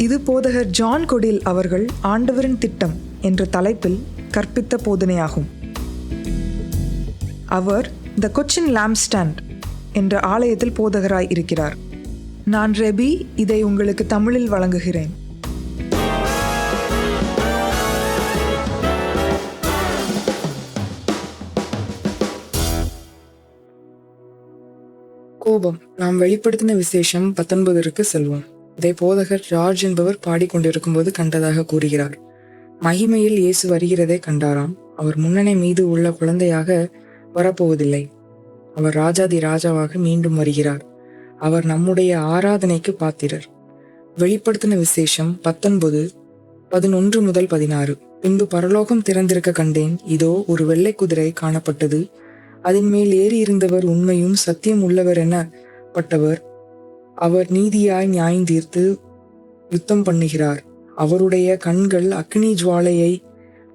இது போதகர் ஜான் கொடில் அவர்கள் ஆண்டவரின் திட்டம் என்ற தலைப்பில் கற்பித்த போதனையாகும். அவர் த கொச்சின் லாம்ஸ்டாண்ட் என்ற ஆலயத்தில் போதகராய் இருக்கிறார். நான் ரெபி இதை உங்களுக்கு தமிழில் வழங்குகிறேன். கோபம். நாம் வெளிப்படுத்தின விசேஷம் பத்தொன்பதற்கு செல்வோம். இதை போதகர் ஜார்ஜ் என்பவர் பாடிக்கொண்டிருக்கும்போது கண்டதாக கூறுகிறார். மகிமையில் இயேசு வருகிறதை கண்டாராம். அவர் முன்னணி மீது உள்ள குழந்தையாக வரப்போவதில்லை. அவர் ராஜாதி ராஜாவாக மீண்டும் வருகிறார். அவர் நம்முடைய ஆராதனைக்கு பாத்திரர். வெளிப்படுத்தின விசேஷம் பத்தொன்பது பதினொன்று முதல் பதினாறு. பின்பு பரலோகம் திறந்திருக்க கண்டேன். இதோ ஒரு வெள்ளை குதிரை காணப்பட்டது. அதன் மேல் ஏறி இருந்தவர் உண்மையும் சத்தியம் உள்ளவர் என பட்டவர். அவர் நீதியாய் நியாயம் தீர்த்து யுத்தம் பண்ணுகிறார். அவருடைய கண்கள் அக்னி ஜுவாலையை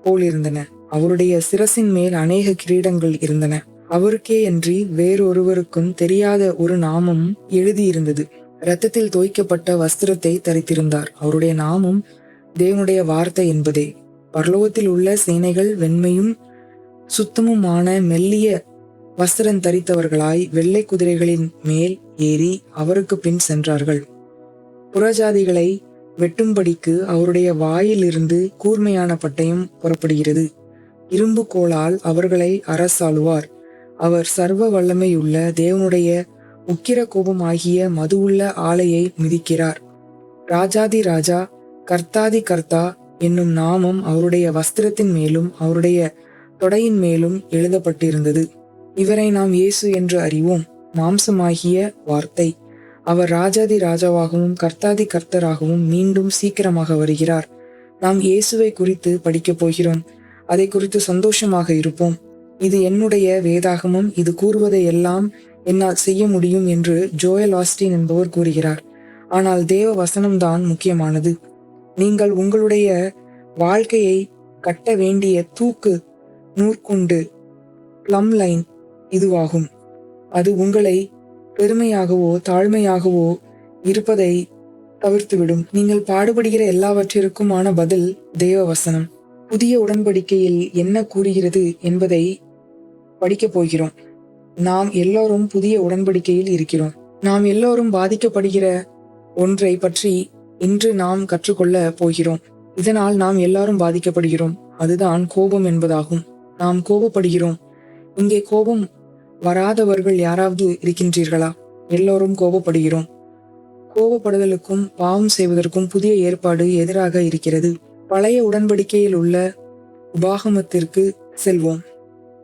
போலிருந்தன அவருடைய சிரசின் மேல் அநேக கிரீடங்கள் இருந்தன. அவருக்கே அன்றி வேறொருவருக்கும் தெரியாத ஒரு நாமம் எழுதியிருந்தது. இரத்தத்தில் தோய்க்கப்பட்ட வஸ்திரத்தை தரித்திருந்தார். அவருடைய நாமம் தேவனுடைய வார்த்தை என்பதே. பரலோகத்தில் உள்ள சேனைகள் வெண்மையும் சுத்தமுமான மெல்லிய வஸ்திரம் தரித்தவர்களாய் வெள்ளை குதிரைகளின் மேல் ஏறி அவருக்கு பின் சென்றார்கள். புறஜாதிகளை வெட்டும்படிக்கு அவருடைய வாயிலிருந்து கூர்மையான பட்டயம் புறப்படுகிறது. இரும்பு கோளால் அவர்களை அரசாளுவார். அவர் சர்வ வல்லமையுள்ள தேவனுடைய உக்கிர கோபம் ஆகிய மதுவுள்ள ஆலையை மிதிக்கிறார். ராஜாதி ராஜா கர்த்தாதி கர்த்தா என்னும் நாமம் அவருடைய வஸ்திரத்தின் மேலும் அவருடைய தொடையின் மேலும் எழுதப்பட்டிருந்தது. இவரை நாம் இயேசு என்று அறிவோம். மாம்சமாகிய வார்த்தை. அவர் ராஜாதி ராஜாவாகவும் கர்த்தாதி கர்த்தராகவும் மீண்டும் சீக்கிரமாக வருகிறார். நாம் இயேசுவை குறித்து படிக்கப் போகிறோம். அதை குறித்து சந்தோஷமாக இருப்போம். இது என்னுடைய வேதாகமும். இது கூறுவதை எல்லாம் என்னால் செய்ய முடியும் என்று ஜோயல் ஆஸ்டின் என்பவர் கூறுகிறார். ஆனால் தேவ வசனம்தான் முக்கியமானது. நீங்கள் உங்களுடைய வாழ்க்கையை கட்ட வேண்டிய தூக்கு நூற்குண்டு ப்ளம் லைன் இதுவாகும். அது உங்களை பெருமையாகவோ தாழ்மையாகவோ இருப்பதை தவிர்த்துவிடும். நீங்கள் பாடுபடுகிற எல்லாவற்றிற்குமான பதில் தேவ வசனம் புதிய உடன்படிக்கையில் என்ன கூறுகிறது என்பதை படிக்கப் போகிறோம். நாம் எல்லோரும் புதிய உடன்படிக்கையில் இருக்கிறோம். நாம் எல்லோரும் பாதிக்கப்படுகிற ஒன்றை பற்றி இன்று நாம் கற்றுக்கொள்ள போகிறோம். இதனால் நாம் எல்லாரும் பாதிக்கப்படுகிறோம். அதுதான் கோபம் என்பதாகும். நாம் கோபப்படுகிறோம். இங்கே கோபம் வராதவர்கள் யாராவது இருக்கின்றீர்களா? எல்லோரும் கோபப்படுகிறோம். கோபப்படுதலுக்கும் பாவம் செய்வதற்கும் புதிய ஏற்பாடு எதிராக இருக்கிறது. பழைய உடன்படிக்கையில் உள்ள உபாகமத்திற்கு செல்வோம்.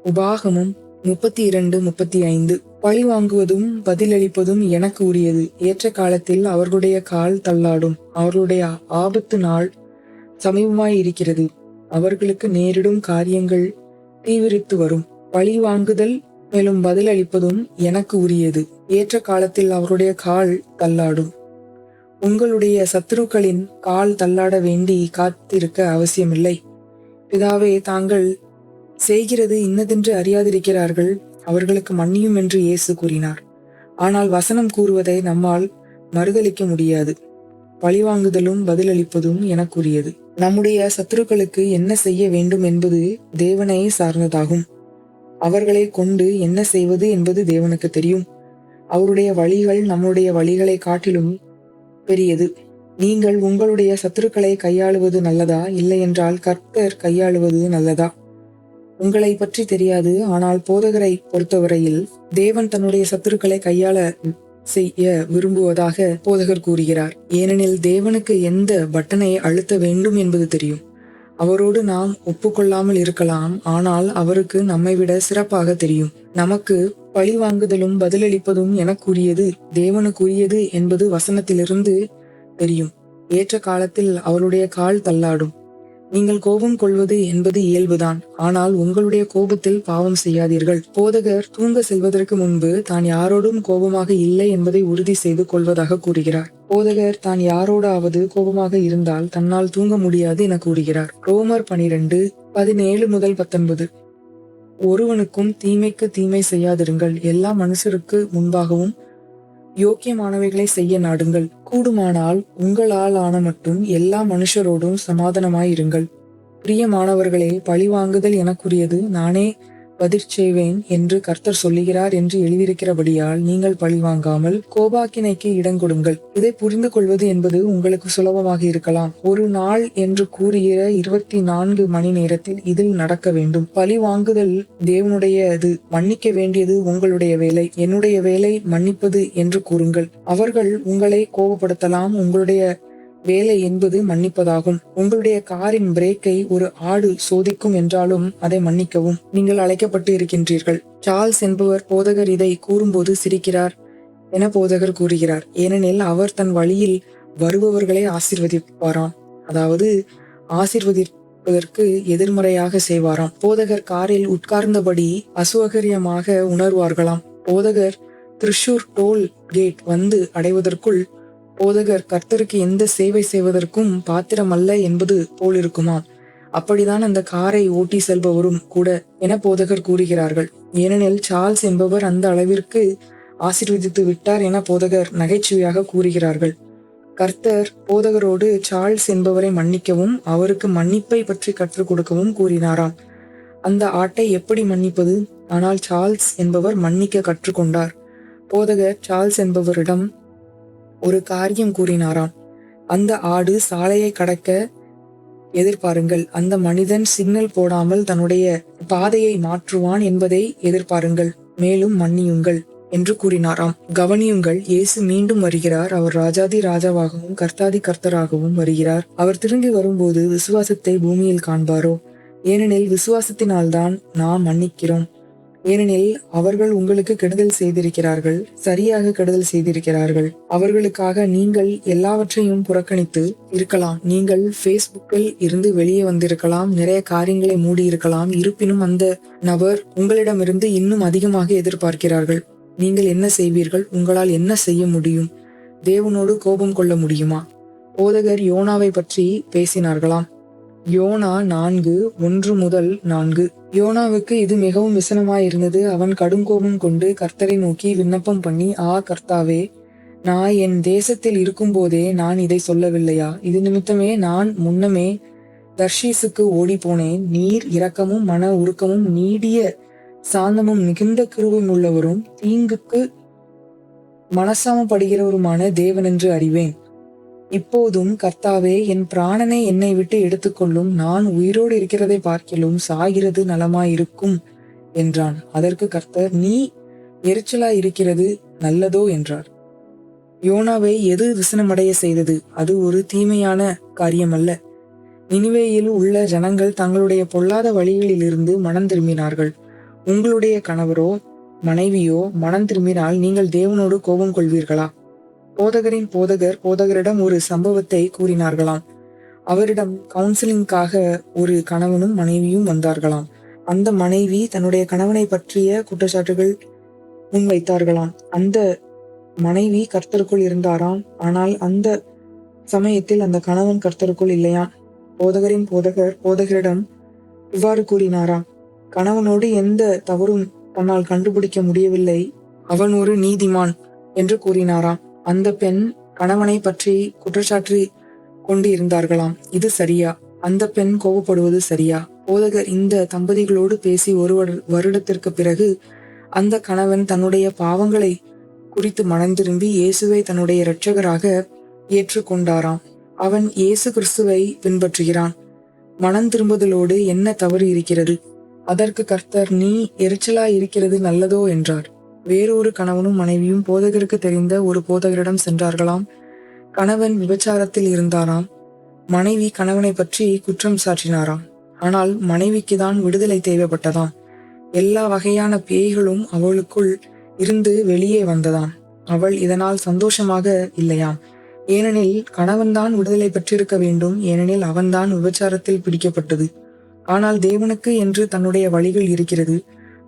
உபாகமும் முப்பத்தி இரண்டு முப்பத்தி ஐந்து பழி வாங்குவதும் பதிலளிப்பதும் எனக்கு உரியது. ஏற்ற காலத்தில் அவர்களுடைய கால் தள்ளாடும். அவர்களுடைய ஆபத்து நாள் சமீபமாய் இருக்கிறது அவர்களுக்கு நேரிடும் காரியங்கள் தீவிரித்து வரும். பழி வாங்குதல் மேலும் பதிலளிப்பதும் எனக்கு உரியது. ஏற்ற காலத்தில் அவருடைய கால் தள்ளாடும். உங்களுடைய சத்துருக்களின் கால் தள்ளாட வேண்டி காத்திருக்க அவசியமில்லை. பிதாவே தாங்கள் செய்கிறது இன்னதென்று அறியாதிருக்கிறார்கள். அவர்களுக்கு மன்னியும் என்று இயேசு கூறினார். ஆனால் வசனம் கூறுவதை நம்மால் மறுதளிக்க முடியாது. பழிவாங்குதலும் பதிலளிப்பதும் எனக்குரியது. நம்முடைய சத்துருக்களுக்கு என்ன செய்ய வேண்டும் என்பது தேவனை சார்ந்ததாகும். அவர்களை கொண்டு என்ன செய்வது என்பது தேவனுக்கு தெரியும். அவருடைய வழிகள் நம்முடைய வழிகளை காட்டிலும் பெரியது. நீங்கள் உங்களுடைய சத்துருக்களை கையாளுவது நல்லதா? இல்லையென்றால் கர்த்தர் கையாளுவது நல்லதா? உங்களை பற்றி தெரியாது. ஆனால் போதகரை பொறுத்தவரையில் தேவன் தன்னுடைய சத்துருக்களை கையாள செய்ய விரும்புவதாக போதகர் கூறுகிறார். ஏனெனில் தேவனுக்கு எந்த பட்டனை அழுத்த வேண்டும் என்பது தெரியும். அவரோடு நாம் ஒப்புக்கொள்ளாமல் இருக்கலாம் ஆனால் அவருக்கு நம்மை விட சிறப்பாக தெரியும். நமக்கு பழி வாங்குதலும் பதிலளிப்பதும் எனக்குரியது தேவனுக்குரியது என்பது வசனத்திலிருந்து தெரியும். ஏற்ற காலத்தில் அவருடைய கால் தள்ளாடும். நீங்கள் கோபம் கொள்வது என்பது இயல்புதான். ஆனால் உங்களுடைய கோபத்தில் பாவம் செய்யாதீர்கள். போதகர் தூங்க செல்வதற்கு முன்பு தான் யாரோடும் கோபமாக இல்லை என்பதை உறுதி செய்து கொள்வதாக கூறுகிறார். போதகர் தான் யாரோடாவது கோபமாக இருந்தால் தன்னால் தூங்க முடியாது என கூறுகிறார். ரோமர் பனிரெண்டு பதினேழு முதல் பத்தொன்பது. ஒருவனுக்கும் தீமைக்கு தீமை செய்யாதிருங்கள். எல்லா மனுஷருக்கு முன்பாகவும் யோக்கியமானவைகளை செய்ய நாடுங்கள். கூடுமானால் உங்களால் ஆன மட்டும் எல்லா மனுஷரோடும் சமாதானமாயிருங்கள். பிரியமானவர்களே பழிவாங்குதல் எனக்குரியது. நானே பதிற் செய்வேன் என்று கர்த்தர் சொல்லுகிறார் என்று எழுதியிருக்கிறபடியால் நீங்கள் பழிவாங்காமல் கோபாக்கினைக்கு இடங்கொடுங்கள் இதை புரிந்து கொள்வது என்பது உங்களுக்கு சுலபமாக இருக்கலாம். ஒரு நாள் என்று கூறுகிற இருபத்தி நான்கு மணி நேரத்தில் இதில் நடக்க வேண்டும். பழி வாங்குதல் தேவனுடைய அது. மன்னிக்க வேண்டியது உங்களுடைய வேலை. என்னுடைய வேலை மன்னிப்பது என்று கூறுங்கள். அவர்கள் உங்களை கோபப்படுத்தலாம். உங்களுடைய வேலை என்பது மன்னிப்பதாகும். உங்களுடைய காரின் பிரேக்கை ஒரு ஆடு சோதிக்கும் என்றாலும் அதை மன்னிக்கவும். நீங்கள் அழைக்கப்பட்டு இருக்கின்றீர்கள் சார்ல்ஸ் என்பவர் போதகர் இதை கூறும்போது சிரிக்கிறார். என போதகர் கூறுகிறார். ஏனெனில் அவர் தன் வழியில் வருபவர்களை ஆசிர்வதிப்பாராம். அதாவது ஆசிர்வதிப்பதற்கு எதிர்மறையாக செய்வாராம். போதகர் காரில் உட்கார்ந்தபடி அசுவகரியமாக உணர்வார்களாம். போதகர் திருஷூர் டோல் கேட் வந்து அடைவதற்குள் போதகர் கர்த்தருக்கு எந்த சேவை செய்வதற்கும் பாத்திரமல்ல என்பது போலிருக்குமாம் அப்படிதான் அந்த காரை ஓட்டி செல்பவரும் கூட என போதகர் கூறுகிறார்கள். ஏனெனில் சார்ல்ஸ் என்பவர் அந்த அளவிற்கு ஆசீர்வதித்து விட்டார் என போதகர் நகைச்சுவையாக கூறுகிறார்கள். கர்த்தர் போதகரோடு சார்ல்ஸ் என்பவரை மன்னிக்கவும் அவருக்கு மன்னிப்பை பற்றி கற்றுக் கொடுக்கவும் கூறினாராம். அந்த ஆட்டை எப்படி மன்னிப்பது? ஆனால் சார்ல்ஸ் என்பவர் மன்னிக்க கற்றுக்கொண்டார் போதகர் சார்ல்ஸ் என்பவரிடம் ஒரு காரியம் கூறினாராம். அந்த ஆடு சாலையை கடக்க எதிர்பாருங்கள். அந்த மனிதன் சிக்னல் போடாமல் தன்னுடைய பாதையை மாற்றுவான் என்பதை எதிர்பாருங்கள். மேலும் மன்னியுங்கள் என்று கூறினாராம். கவனியுங்கள் இயேசு மீண்டும் வருகிறார். அவர் ராஜாதி ராஜாவாகவும் கர்த்தாதி கர்த்தராகவும் வருகிறார். அவர் திரும்பி வரும்போது விசுவாசத்தை பூமியில் காண்பாரோ? ஏனெனில் விசுவாசத்தினால்தான் நாம் மன்னிக்கிறோம். ஏனெனில் அவர்கள் உங்களுக்கு கெடுதல் செய்திருக்கிறார்கள் சரியாக கெடுதல் செய்திருக்கிறார்கள். அவர்களுக்காக நீங்கள் எல்லாவற்றையும் புறக்கணித்து இருக்கலாம். நீங்கள் ஃபேஸ்புக்கில் இருந்து வெளியே வந்திருக்கலாம் நிறைய காரியங்களை மூடி இருக்கலாம் இருப்பினும் அந்த நபர் உங்களிடமிருந்து இன்னும் அதிகமாக எதிர்பார்க்கிறார்கள். நீங்கள் என்ன செய்வீர்கள்? உங்களால் என்ன செய்ய முடியும்? தேவனோடு கோபம் கொள்ள முடியுமா? போதகர் யோனாவை பற்றி பேசினார்களாம். யோனா நான்கு ஒன்று முதல் நான்கு. யோனாவுக்கு இது மிகவும் விசனமாயிருந்தது. அவன் கடுங்கோபம் கொண்டு கர்த்தரை நோக்கி விண்ணப்பம் பண்ணி ஆ கர்த்தாவே நான் என் தேசத்தில் இருக்கும்போதே நான் இதை சொல்லவில்லையா? இது நிமித்தமே நான் முன்னமே தர்ஷீசுக்கு ஓடி போனேன் நீர் இரக்கமும் மன உருக்கமும் நீடிய சாந்தமும் மிகுந்த கிருவும் உள்ளவரும் தீங்குக்கு மனசாமப்படுகிறவருமான தேவனென்று அறிவேன். இப்போதும் கர்த்தாவே என் பிராணனை என்னை விட்டு எடுத்துக்கொள்ளும். நான் உயிரோடு இருக்கிறதை பார்க்கிலும் சாகிறது நலமாயிருக்கும் என்றான். அதற்கு கர்த்தர் நீ எரிச்சலாய் இருக்கிறது நல்லதோ? என்றார். யோனாவை எது விசனமடைய செய்தது? அது ஒரு தீமையான காரியமல்ல. நினிவேயில் உள்ள ஜனங்கள் தங்களுடைய பொல்லாத வழிகளிலிருந்து மனம் திரும்பினார்கள். உங்களுடைய கணவரோ மனைவியோ மனம் திரும்பினால் நீங்கள் தேவனோடு கோபம் கொள்வீர்களா? போதகரின் போதகர் போதகரிடம் ஒரு சம்பவத்தை கூறினார்களாம். அவரிடம் கவுன்சிலிங்காக ஒரு கணவனும் மனைவியும் வந்தார்களாம். அந்த மனைவி தன்னுடைய கணவனை பற்றிய குற்றச்சாட்டுகள் முன்வைத்தார்களாம். அந்த மனைவி கர்த்தருக்குள் இருந்தாராம். ஆனால் அந்த சமயத்தில் அந்த கணவன் கர்த்தருக்குள் இல்லையாம். போதகரின் போதகர் போதகரிடம் இவ்வாறு கூறினாராம். கணவனோடு எந்த தவறும் தன்னால் கண்டுபிடிக்க முடியவில்லை. அவன் ஒரு நீதிமான் என்று கூறினாராம். அந்த பெண் கணவனை பற்றி குற்றச்சாட்டு கொண்டு இருந்தார்களாம் இது சரியா? அந்த பெண் கோபப்படுவது சரியா? போதகர் இந்த தம்பதிகளோடு பேசி ஒரு வருடத்திற்கு பிறகு அந்த கணவன் தன்னுடைய பாவங்களை குறித்து மனந்திரும்பி இயேசுவை தன்னுடைய இரட்சகராக ஏற்றுக்கொண்டாராம். அவன் இயேசு கிறிஸ்துவை பின்பற்றுகிறான். மனம் திரும்புதலோடு என்ன தவறு இருக்கிறது? அதற்கு கர்த்தர் நீ எரிச்சலா இருக்கிறது நல்லதோ என்றார். வேறொரு கணவனும் மனைவியும் போதகருக்கு தெரிந்த ஒரு போதகரிடம் சென்றார்களாம். கணவன் விபச்சாரத்தில் இருந்தாராம். மனைவி கணவனை பற்றி குற்றம் சாற்றினாராம். ஆனால் மனைவிக்கு தான் விடுதலை தேவைப்பட்டதாம். எல்லா வகையான பேய்களும் அவளுக்குள் இருந்து வெளியே வந்ததாம். அவள் இதனால் சந்தோஷமாக இல்லையாம். ஏனெனில் கணவன்தான் விடுதலை பெற்றிருக்க வேண்டும். ஏனெனில் அவன்தான் விபச்சாரத்தில் பிடிக்கப்பட்டது. ஆனால் தேவனுக்கு என்று தன்னுடைய வழிகள் இருக்கிறது.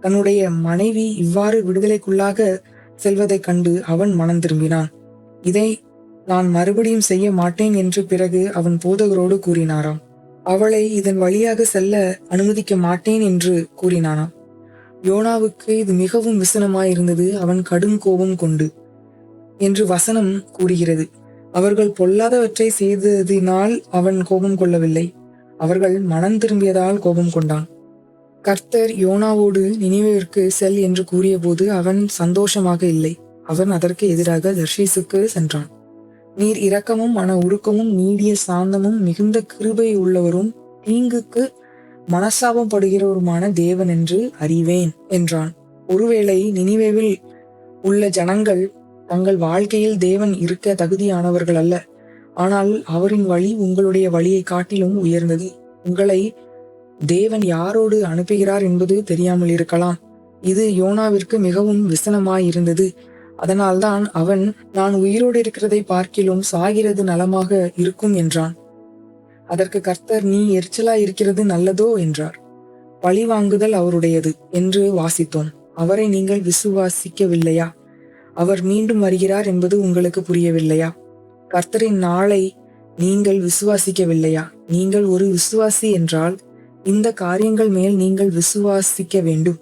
தன்னுடைய மனைவி இவ்வாறு விடுதலைக்குள்ளாக செல்வதைக் கண்டு அவன் மனம் திரும்பினான். இதை நான் மறுபடியும் செய்ய மாட்டேன் என்று பிறகு அவன் போதகரோடு கூறினாராம். அவளை இதன் வழியாக செல்ல அனுமதிக்க மாட்டேன் என்று கூறினானாம். யோனாவுக்கு இது மிகவும் விசனமாயிருந்தது அவன் கடும் கோபம் கொண்டு என்று வசனம் கூறுகிறது. அவர்கள் பொல்லாதவற்றை செய்ததினால் அவன் கோபம் கொள்ளவில்லை. அவர்கள் மனம் திரும்பியதால் கோபம் கொண்டான். கர்த்தர் யோனாவோடு நினைவிற்கு செல் என்று கூறியபோது அவன் சந்தோஷமாக இல்லை. அவன் அதற்கு எதிராக தர்ஷீசுக்கு சென்றான். நீர் இரக்கமும் மன உருக்கமும் நீடிய சாந்தமும் மிகுந்த கிருபை உள்ளவரும் தீங்குக்கு மனசாபம் படுகிறவருமான தேவன் என்று அறிவேன் என்றான். ஒருவேளை நினைவேவில் உள்ள ஜனங்கள் தங்கள் வாழ்க்கையில் தேவன் இருக்க தகுதியானவர்கள் அல்ல. ஆனால் அவரின் வழி உங்களுடைய வழியை காட்டிலும் உயர்ந்தது. உங்களை தேவன் யாரோடு அனுப்புகிறார் என்பது தெரியாமல் இருக்கலாம். இது யோனாவிற்கு மிகவும் விசனமாயிருந்தது. அதனால்தான் அவன் நான் உயிரோடு இருக்கிறதை பார்க்கிலும் சாகிறது நலமாக இருக்கும் என்றான். அதற்கு கர்த்தர் நீ எரிச்சலா இருக்கிறது நல்லதோ என்றார். பழி வாங்குதல் அவருடையது என்று வாசித்தோம். அவரை நீங்கள் விசுவாசிக்கவில்லையா? அவர் மீண்டும் வருகிறார் என்பது உங்களுக்கு புரியவில்லையா? கர்த்தரின் நாளை நீங்கள் விசுவாசிக்கவில்லையா? நீங்கள் ஒரு விசுவாசி என்றால் இந்த காரியங்கள் மேல் நீங்கள் விசுவாசிக்க வேண்டும்.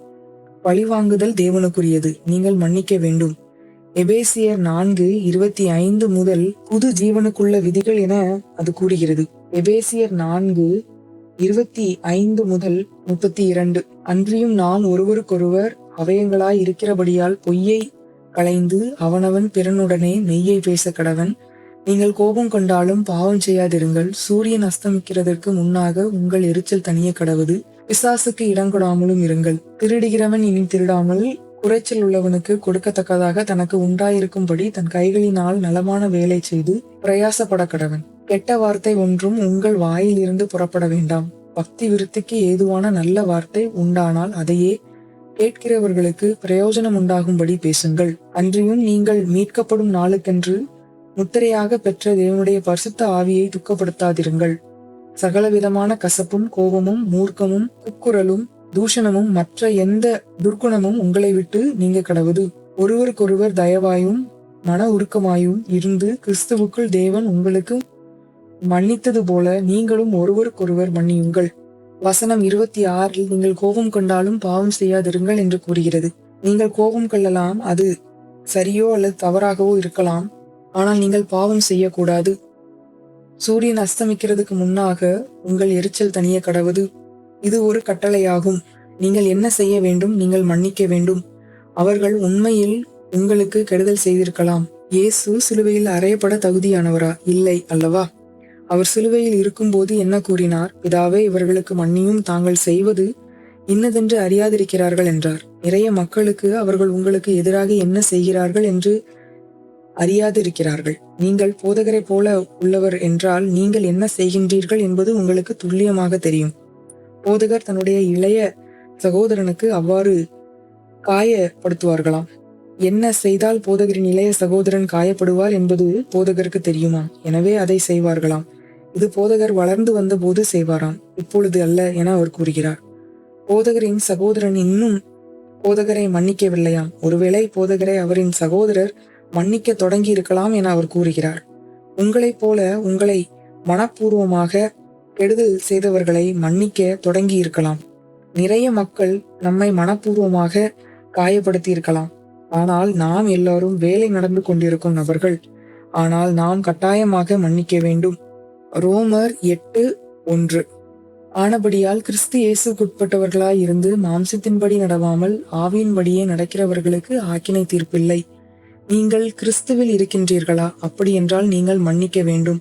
பழிவாங்குதல் தேவனுக்குரியது நீங்கள் மன்னிக்க வேண்டும். எபேசியர் நான்கு இருபத்தி ஐந்து முதல் புது ஜீவனுக்குள்ள விதிகள் என அது கூறுகிறது. எபேசியர் நான்கு இருபத்தி ஐந்து முதல் முப்பத்தி இரண்டு. அன்றியும் நாம் ஒருவருக்கொருவர் அவயங்களாய் இருக்கிறபடியால் பொய்யை களைந்து அவனவன் பிறனுடனே மெய்யை பேச கடவன் நீங்கள் கோபம் கொண்டாலும் பாவம் செய்யாதிருங்கள். சூரியன் அஸ்தமிக்கிறதற்கு முன்னாக உங்கள் எரிச்சல் தனிய கடவுது. பிசாசுக்கு இடங்கொடாமலும் இருங்கள். திருடுகிறவன் இனி திருடாமல் குறைச்சல் உள்ளவனுக்கு கொடுக்கத்தக்கதாக தனக்கு உண்டாயிருக்கும்படி தன் கைகளினால் நலமான வேலை செய்து பிரயாசப்பட கடவன். கெட்ட வார்த்தை ஒன்றும் உங்கள் வாயிலிருந்து புறப்பட வேண்டாம். பக்தி விருத்திக்கு ஏதுவான நல்ல வார்த்தை உண்டானால் அதையே கேட்கிறவர்களுக்கு பிரயோஜனம் உண்டாகும்படி பேசுங்கள். அன்றியும் நீங்கள் மீட்கப்படும் நாளுக்கென்று முத்திரையாக பெற்ற தேவனுடைய பரிசுத்த ஆவியை துக்கப்படுத்தாதிருங்கள். சகலவிதமான கசப்பும் கோபமும் மூர்க்கமும் குக்குரலும் தூஷணமும் மற்ற எந்த துர்க்குணமும் உங்களை விட்டு நீங்க கடவுது. ஒருவருக்கொருவர் தயவாயும் மன உருக்கமாயும் இருந்து கிறிஸ்துவுக்குள் தேவன் உங்களுக்கு மன்னித்தது போல நீங்களும் ஒருவருக்கொருவர் மன்னியுங்கள். வசனம் இருபத்தி ஆறில் நீங்கள் கோபம் கொண்டாலும் பாவம் செய்யாதிருங்கள் என்று கூறுகிறது. நீங்கள் கோபம் கொள்ளலாம் அது சரியோ அல்லது தவறாகவோ இருக்கலாம். ஆனால் நீங்கள் பாவம் செய்யக்கூடாது. சூரியன் அஸ்தமிக்கிறதுக்கு முன்னாக உங்கள் எரிச்சல் தனிய கடவுது. இது ஒரு கட்டளையாகும். நீங்கள் என்ன செய்ய வேண்டும்? நீங்கள் மன்னிக்க வேண்டும். அவர்கள் உண்மையில் உங்களுக்கு கெடுதல் செய்திருக்கலாம். இயேசு சிலுவையில் அறையப்பட தகுதியானவரா? இல்லை அல்லவா? அவர் சிலுவையில் இருக்கும்போது என்ன கூறினார்? பிதாவே இவர்களுக்கு மன்னியும். தாங்கள் செய்வது இன்னதென்று அறியாதிருக்கிறார்கள் என்றார். நிறைய மக்களுக்கு அவர்கள் உங்களுக்கு எதிராக என்ன செய்கிறார்கள் என்று அறியாதிருக்கிறார்கள். நீங்கள் போதகரை போல உள்ளவர் என்றால் நீங்கள் என்ன செய்கின்றீர்கள் என்பது உங்களுக்கு துல்லியமாக தெரியும். போதகர் தன்னுடைய இளைய சகோதரனுக்கு அவ்வாறு காயப்படுத்துவார்களாம். என்ன செய்தால் போதகரின் இளைய சகோதரன் காயப்படுவார் என்பது போதகருக்கு தெரியுமா? எனவே அதை செய்வார்களாம். இது போதகர் வளர்ந்து வந்தபோது செய்வாராம். இப்பொழுது அல்ல என அவர் கூறுகிறார். போதகரின் சகோதரன் இன்னும் போதகரை மன்னிக்கவில்லையாம். ஒருவேளை போதகரை அவரின் சகோதரர் மன்னிக்க தொடங்கி இருக்கலாம் என அவர் கூறுகிறார். உங்களைப் போல உங்களை மனப்பூர்வமாக கெடுதல் செய்தவர்களை மன்னிக்க தொடங்கி இருக்கலாம். நிறைய மக்கள் நம்மை மனப்பூர்வமாக காயப்படுத்தி இருக்கலாம் ஆனால் நாம் எல்லாரும் வேலை நடந்து கொண்டிருக்கும் நபர்கள். ஆனால் நாம் கட்டாயமாக மன்னிக்க வேண்டும். ரோமர் எட்டு ஒன்று. ஆனபடியால் கிறிஸ்து இயேசுக்குட்பட்டவர்களாய் இருந்து மாம்சத்தின்படி நடவாமல் ஆவியின்படியே நடக்கிறவர்களுக்கு ஆக்கினை தீர்ப்பில்லை. நீங்கள் கிறிஸ்துவில் இருக்கின்றீர்களா? அப்படி என்றால் நீங்கள் மன்னிக்க வேண்டும்.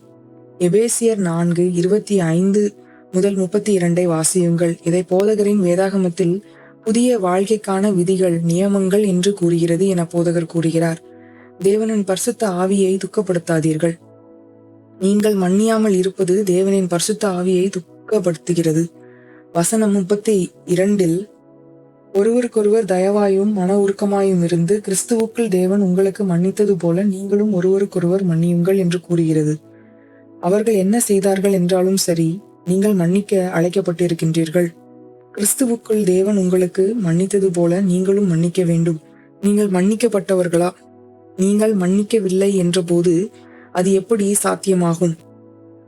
எபேசியர் நான்கு இருபத்தி ஐந்து முதல் முப்பத்தி இரண்டை வாசியுங்கள். இதை போதகரின் வேதாகமத்தில் புதிய வாழ்க்கைக்கான விதிகள் நியமங்கள் என்று கூறுகிறது என போதகர் கூறுகிறார். தேவனின் பரிசுத்த ஆவியை துக்கப்படுத்தாதீர்கள். நீங்கள் மன்னியாமல் இருப்பது தேவனின் பரிசுத்த ஆவியை துக்கப்படுத்துகிறது. வசனம் முப்பத்தி இரண்டில் ஒருவருக்கொருவர் தயவாயும் மன உருக்கமாயும் இருந்து கிறிஸ்துவுக்குள் தேவன் உங்களுக்கு மன்னித்தது போல நீங்களும் ஒருவருக்கொருவர் மன்னியுங்கள் என்று கூறுகிறது. அவர்கள் என்ன செய்தார்கள் என்றாலும் சரி நீங்கள் மன்னிக்க அழைக்கப்பட்டிருக்கின்றீர்கள். கிறிஸ்துவுக்குள் தேவன் உங்களுக்கு மன்னித்தது போல நீங்களும் மன்னிக்க வேண்டும். நீங்கள் மன்னிக்கப்பட்டவர்களா? நீங்கள் மன்னிக்கவில்லை என்றபோது அது எப்படி சாத்தியமாகும்?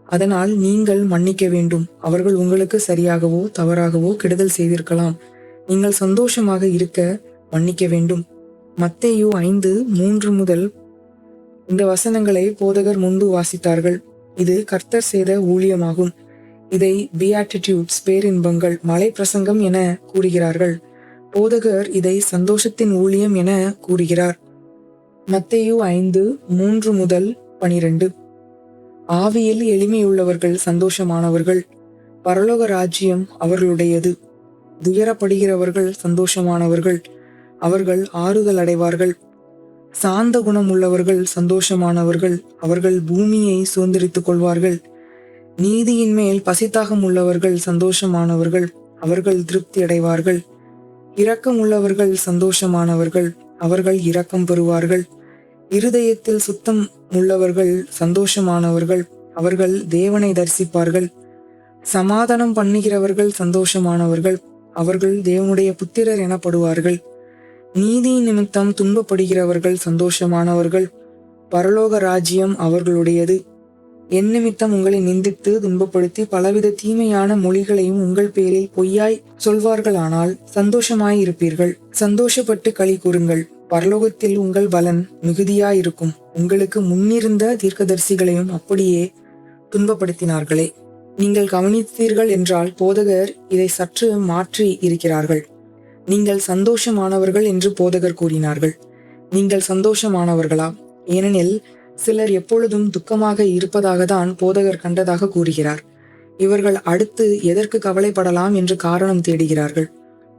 அதனால் நீங்கள் மன்னிக்க வேண்டும். அவர்கள் உங்களுக்கு சரியாகவோ தவறாகவோ கெடுதல் செய்திருக்கலாம். நீங்கள் சந்தோஷமாக இருக்க மன்னிக்க வேண்டும். மத்தேயு ஐந்து மூன்று முதல் இந்த வசனங்களை போதகர் முன்பு வாசித்தார்கள். இது கர்த்தர் செய்த ஊழியமாகும். இதை பியாட்டிடியூட்ஸ் பேரின்பங்கள் மலை பிரசங்கம் என கூறுகிறார்கள். போதகர் இதை சந்தோஷத்தின் ஊழியம் என கூறுகிறார். மத்தேயு ஐந்து மூன்று முதல் பனிரெண்டு. ஆவியில் எளிமையுள்ளவர்கள் சந்தோஷமானவர்கள். பரலோக ராஜ்யம் அவர்களுடையது. துயரப்படுகிறவர்கள் சந்தோஷமானவர்கள் அவர்கள் ஆறுதல் அடைவார்கள். சாந்த குணம் உள்ளவர்கள் சந்தோஷமானவர்கள் அவர்கள் பூமியை சுதந்திரித்துக் கொள்வார்கள். நீதியின் மேல் பசித்தாகம் உள்ளவர்கள் சந்தோஷமானவர்கள் அவர்கள் திருப்தி அடைவார்கள். இரக்கம் உள்ளவர்கள் சந்தோஷமானவர்கள் அவர்கள் இரக்கம் பெறுவார்கள். இருதயத்தில் சுத்தம் உள்ளவர்கள் சந்தோஷமானவர்கள் அவர்கள் தேவனை தரிசிப்பார்கள். சமாதானம் பண்ணுகிறவர்கள் சந்தோஷமானவர்கள். அவர்கள் தேவனுடைய புத்திரர் எனப்படுவார்கள். நீதி நிமித்தம் துன்பப்படுகிறவர்கள் சந்தோஷமானவர்கள். பரலோக ராஜ்யம் அவர்களுடையது. என் நிமித்தம் உங்களை நிந்தித்து துன்பப்படுத்தி பலவித தீமையான மொழிகளையும் உங்கள் பேரில் பொய்யாய் சொல்வார்களானால் சந்தோஷமாயிருப்பீர்கள். சந்தோஷப்பட்டு களி கூறுங்கள். பரலோகத்தில் உங்கள் பலன் மிகுதியாயிருக்கும். உங்களுக்கு முன்னிருந்த தீர்க்கதரிசிகளையும் அப்படியே துன்பப்படுத்தினார்களே. நீங்கள் கவனித்தீர்கள் என்றால் போதகர் இதை சற்று மாற்றி இருக்கிறார்கள். நீங்கள் சந்தோஷமானவர்கள் என்று போதகர் கூறினார்கள். நீங்கள் சந்தோஷமானவர்களா? ஏனெனில் சிலர் எப்பொழுதும் துக்கமாக இருப்பதாக தான் போதகர் கண்டதாக கூறுகிறார். இவர்கள் அடுத்து எதற்கு கவலைப்படலாம் என்று காரணம் தேடுகிறார்கள்.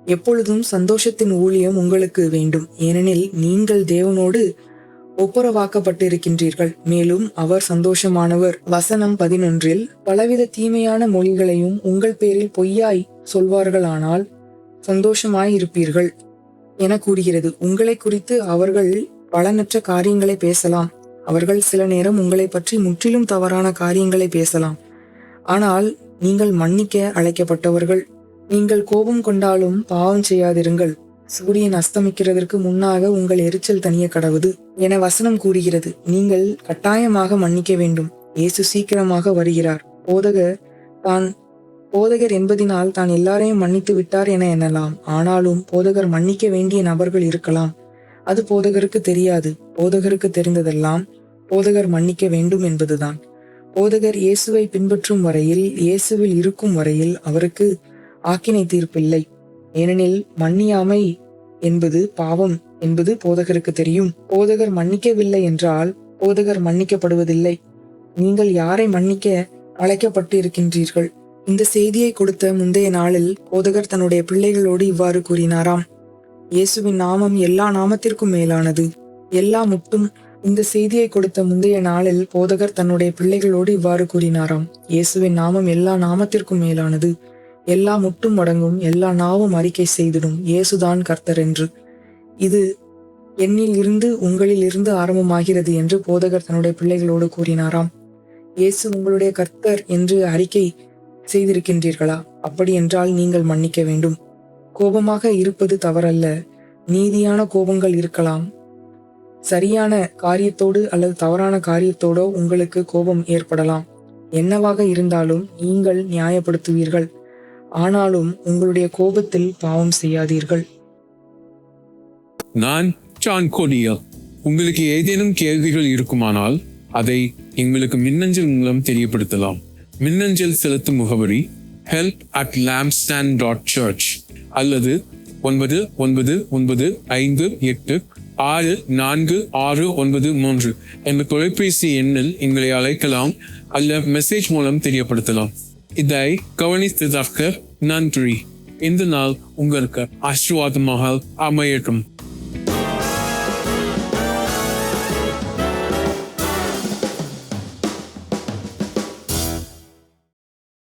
எப்பொழுதும் சந்தோஷத்தின் ஊழியம் உங்களுக்கு வேண்டும். ஏனெனில் நீங்கள் தேவனோடு ஒப்புரவாக்கப்பட்டிருக்கின்றீர்கள். மேலும் அவர் சந்தோஷமானவர். வசனம் பதினொன்றில் பலவித தீமையான மொழிகளையும் உங்கள் பேரில் பொய்யாய் சொல்வார்களானால் சந்தோஷமாய் இருப்பீர்கள் என கூறுகிறது. உங்களை குறித்து அவர்கள் பலனற்ற காரியங்களை பேசலாம். அவர்கள் சில நேரம் உங்களை பற்றி முற்றிலும் தவறான காரியங்களை பேசலாம். ஆனால் நீங்கள் மன்னிக்க அழைக்கப்பட்டவர்கள். நீங்கள் கோபம் கொண்டாலும் பாவம் செய்யாதிருங்கள். சூரியன் அஸ்தமிக்கிறதற்கு முன்னாக உங்கள் எரிச்சல் தனிய கடவுது என வசனம் கூறுகிறது. நீங்கள் கட்டாயமாக மன்னிக்க வேண்டும். இயேசு சீக்கிரமாக வருகிறார். போதகர் தான் போதகர் என்பதினால் தான் எல்லாரையும் மன்னித்து விட்டார் என எண்ணலாம். ஆனாலும் போதகர் மன்னிக்க வேண்டிய நபர்கள் இருக்கலாம். அது போதகருக்கு தெரியாது. போதகருக்கு தெரிந்ததெல்லாம் போதகர் மன்னிக்க வேண்டும் என்பதுதான். போதகர் இயேசுவை பின்பற்றும் வரையில் இயேசுவில் இருக்கும் வரையில் அவருக்கு ஆக்கினை தீர்ப்பில்லை. ஏனெனில் மன்னியாமை என்பது பாவம் என்பது போதகருக்கு தெரியும். போதகர் மன்னிக்கவில்லை என்றால் போதகர் மன்னிக்கப்படுவதில்லை. நீங்கள் யாரை மன்னிக்க அழைக்கப்பட்டு இருக்கின்றீர்கள் இந்த செய்தியை கொடுத்த முந்தைய நாளில் போதகர் தன்னுடைய பிள்ளைகளோடு இவ்வாறு கூறினாராம். இயேசுவின் நாமம் எல்லா நாமத்திற்கும் மேலானது. எல்லா முட்டும் இந்த செய்தியை கொடுத்த முந்தைய நாளில் போதகர் தன்னுடைய பிள்ளைகளோடு இவ்வாறு கூறினாராம். இயேசுவின் நாமம் எல்லா நாமத்திற்கும் மேலானது. எல்லா முட்டும் அடங்கும் எல்லா நாவும் அறிக்கை செய்திடும் இயேசுதான் கர்த்தர் என்று. இது என்னில் இருந்து உங்களில் இருந்து ஆரம்பமாகிறது என்று போதகர் தன்னுடைய பிள்ளைகளோடு கூறினாராம். இயேசு உங்களுடைய கர்த்தர் என்று அறிக்கை செய்திருக்கின்றீர்களா? அப்படி என்றால் நீங்கள் மன்னிக்க வேண்டும். கோபமாக இருப்பது தவறல்ல. நீதியான கோபங்கள் இருக்கலாம். சரியான காரியத்தோடு அல்லது தவறான காரியத்தோடோ உங்களுக்கு கோபம் ஏற்படலாம். என்னவாக இருந்தாலும் நீங்கள் நியாயப்படுத்துவீர்கள். ஆனாலும் உங்களுடைய கோபத்தில் பாவம் செய்யாதீர்கள். நான் ஜான் கோடியல் உங்களுக்கு ஏதேனும் கேள்விகள் இருக்குமானால் அதை எங்களுக்கு மின்னஞ்சல் மூலம் தெரியப்படுத்தலாம். மின்னஞ்சல் செலுத்தும் முகவரி help at Lamston dot church அல்லது ஒன்பது ஒன்பது ஒன்பது ஐந்து எட்டு ஆறு நான்கு ஆறு ஒன்பது மூன்று என்ற தொலைபேசி எண்ணில் எங்களை அழைக்கலாம் அல்ல மெசேஜ் மூலம் தெரியப்படுத்தலாம். இதை கவனித்ததற்கு நன்றி. இந்த நாள் உங்களுக்கு ஆசீர்வாதமாக அமையட்டும்.